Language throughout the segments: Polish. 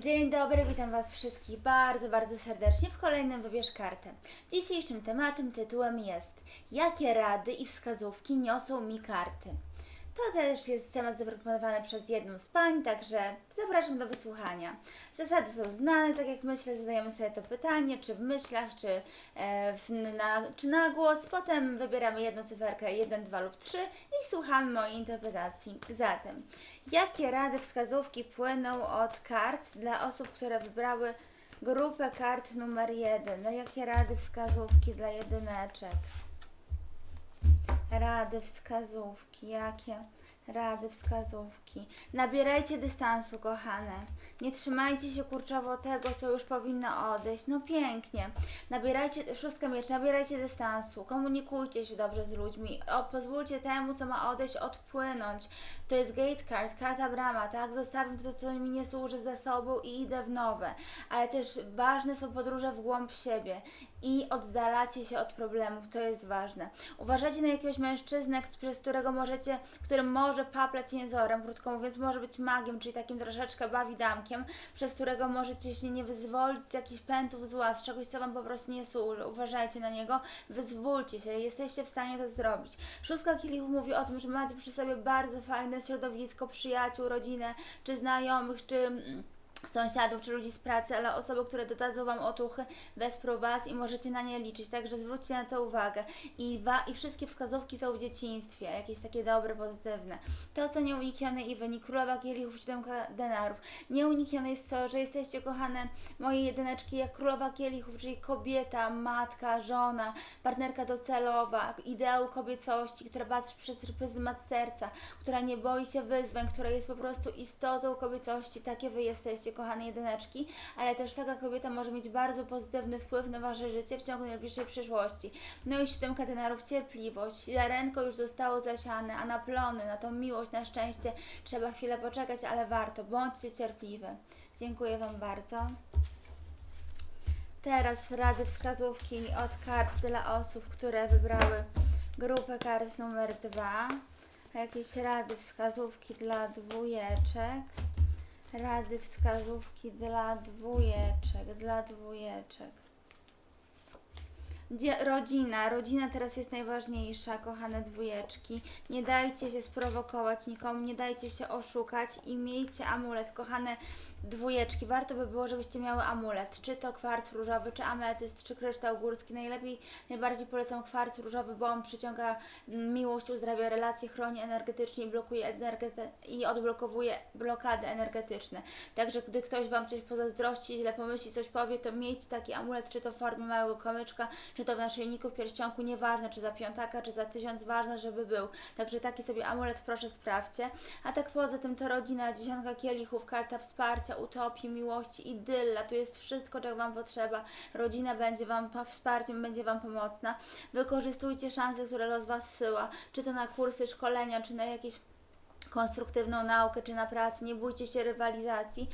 Dzień dobry, witam Was wszystkich bardzo, bardzo serdecznie w kolejnym Wybierz Kartę. Dzisiejszym tematem, tytułem jest Jakie rady i wskazówki niosą mi karty? To też jest temat zaproponowany przez jedną z pań, także zapraszam do wysłuchania. Zasady są znane, tak jak myślę, zadajemy sobie to pytanie, czy w myślach, czy, e, w, na, czy na głos. Potem wybieramy jedną cyferkę, 1, 2 lub 3 i słuchamy mojej interpretacji. Zatem, jakie rady, wskazówki płyną od kart dla osób, które wybrały grupę kart numer 1? No jakie rady, wskazówki dla jedyneczek? Rady, wskazówki, jakie rady, wskazówki. Nabierajcie dystansu, kochane. Nie trzymajcie się kurczowo tego, co już powinno odejść. No pięknie. Nabierajcie, szóstka miecz, nabierajcie dystansu. Komunikujcie się dobrze z ludźmi. O, pozwólcie temu, co ma odejść, odpłynąć. To jest gate card, karta brama, tak? Zostawiam to, co mi nie służy za sobą i idę w nowe. Ale też ważne są podróże w głąb siebie i oddalacie się od problemów, to jest ważne. Uważajcie na jakiegoś mężczyznę, przez którego możecie, który może paplać jęzorem, krótko mówiąc, może być magiem, czyli takim troszeczkę bawidamkiem, przez którego możecie się nie wyzwolić z jakichś pętów zła, z czegoś, co Wam po prostu nie służy. Uważajcie na niego, wyzwólcie się, jesteście w stanie to zrobić. Szóstka kielichów mówi o tym, że macie przy sobie bardzo fajne środowisko, przyjaciół, rodzinę, czy znajomych, czy... sąsiadów czy ludzi z pracy, ale osoby, które dodadzą Wam otuchy, wesprą Was i możecie na nie liczyć, także zwróćcie na to uwagę. I, wa- I wszystkie wskazówki są w dzieciństwie, jakieś takie dobre, pozytywne. To, co nieuniknione i wynik Królowa Kielichów, siódemka denarów. Nieuniknione jest to, że jesteście kochane moje jedyneczki, jak Królowa Kielichów, czyli kobieta, matka, żona, partnerka docelowa, ideał kobiecości, która patrzy przez pryzmat serca, która nie boi się wyzwań, która jest po prostu istotą kobiecości, takie Wy jesteście, kochane jedyneczki, ale też taka kobieta może mieć bardzo pozytywny wpływ na Wasze życie w ciągu najbliższej przyszłości. No i siódemka denarów, cierpliwość. Ziarenko już zostało zasiane, a na plony, na tą miłość, na szczęście trzeba chwilę poczekać, ale warto. Bądźcie cierpliwi. Dziękuję Wam bardzo. Teraz rady, wskazówki od kart dla osób, które wybrały grupę kart numer dwa. Jakieś rady, wskazówki dla dwójeczek. Rady, wskazówki dla dwójeczek, dla dwójeczek. Rodzina, rodzina teraz jest najważniejsza, kochane dwójeczki. Nie dajcie się sprowokować nikomu, nie dajcie się oszukać i miejcie amulet, kochane dwójeczki. Warto by było, żebyście miały amulet, czy to kwarc różowy, czy ametyst, czy kryształ górski. Najlepiej, najbardziej polecam kwarc różowy, bo on przyciąga miłość, uzdrawia relacje, chroni energetycznie blokuje energety- i odblokowuje blokady energetyczne. Także gdy ktoś Wam coś pozazdrości, źle pomyśli, coś powie, to miejcie taki amulet, czy to w formie małego kamyczka, czy to w naszyjniku, w pierścionku, nieważne, czy za piątaka, czy za tysiąc, ważne, żeby był. Także taki sobie amulet proszę sprawdźcie. A tak poza tym to rodzina, dziesiątka kielichów, karta wsparcia, utopii, miłości, idylla. Tu jest wszystko, czego Wam potrzeba. Rodzina będzie Wam wsparciem, będzie Wam pomocna. Wykorzystujcie szanse, które los Was syła, czy to na kursy, szkolenia, czy na jakieś konstruktywną naukę czy na pracy, nie bójcie się rywalizacji,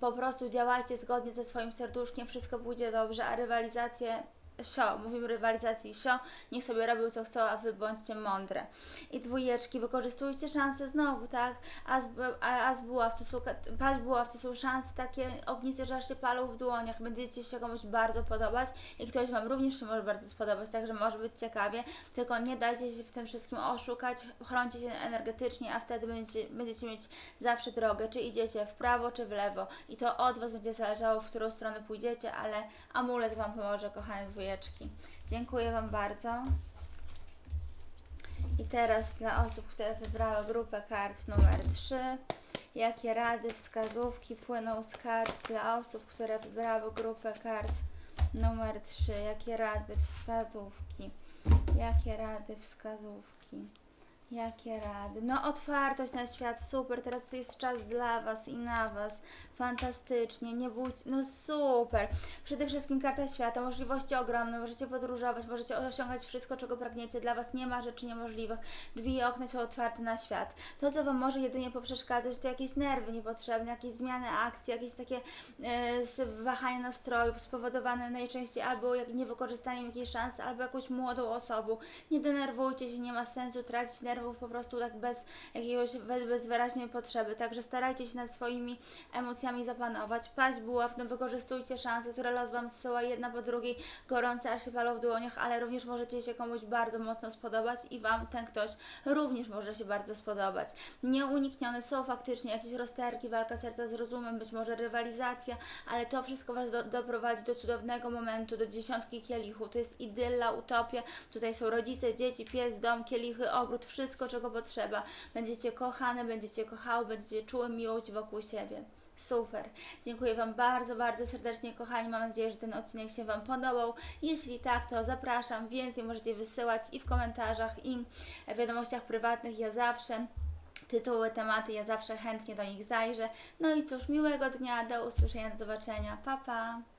po prostu działajcie zgodnie ze swoim serduszkiem, wszystko pójdzie dobrze, a rywalizację sio, mówimy rywalizacji sio, niech sobie robią co chcą, a wy bądźcie mądre. I dwójeczki, wykorzystujcie szanse znowu, tak? As, as buław, to są, ka- paść buław, to są szanse takie ogniste, że aż się palą w dłoniach, będziecie się komuś bardzo podobać i ktoś Wam również się może bardzo spodobać, także może być ciekawie, tylko nie dajcie się w tym wszystkim oszukać, chroncie się energetycznie, a wtedy będziecie, będziecie mieć zawsze drogę, czy idziecie w prawo, czy w lewo i to od Was będzie zależało, w którą stronę pójdziecie, ale amulet Wam pomoże, kochane dwójeczki. Dziękuję Wam bardzo. I teraz dla osób, które wybrały grupę kart numer 3, jakie rady, wskazówki płyną z kart dla osób, które wybrały grupę kart numer 3, jakie rady, wskazówki, jakie rady, wskazówki, jakie rady. No otwartość na świat, super, teraz to jest czas dla Was i na Was, fantastycznie, nie bójcie, no super. Przede wszystkim karta świata, możliwości ogromne, możecie podróżować, możecie osiągać wszystko, czego pragniecie. Dla Was nie ma rzeczy niemożliwych. Drzwi i okna są otwarte na świat. To, co Wam może jedynie poprzeszkadzać, to jakieś nerwy niepotrzebne, jakieś zmiany akcji, jakieś takie e, wahania nastrojów spowodowane najczęściej albo jak niewykorzystaniem jakiejś szansy, albo jakąś młodą osobą. Nie denerwujcie się, nie ma sensu tracić nerwów nerwów po prostu tak bez jakiegoś, bez, wyraźnej potrzeby. Także starajcie się nad swoimi emocjami zapanować. Paść buław, no wykorzystujcie szanse, które los Wam zsyła jedna po drugiej, gorące aż się palą w dłoniach, ale również możecie się komuś bardzo mocno spodobać i Wam ten ktoś również może się bardzo spodobać. Nieuniknione są faktycznie jakieś rozterki, walka serca z rozumem, być może rywalizacja, ale to wszystko Was do, doprowadzi do cudownego momentu, do dziesiątki kielichów. To jest idylla, utopia. Tutaj są rodzice, dzieci, pies, dom, kielichy, ogród, wszystko czego potrzeba. Będziecie kochane, będziecie kochały, będziecie czuły miłość wokół siebie. Super. Dziękuję Wam bardzo, bardzo serdecznie, kochani. Mam nadzieję, że ten odcinek się Wam podobał. Jeśli tak, to zapraszam. Więcej możecie wysyłać i w komentarzach, i w wiadomościach prywatnych. Ja zawsze tytuły, tematy, ja zawsze chętnie do nich zajrzę. No i cóż, miłego dnia, do usłyszenia, do zobaczenia. Pa, pa.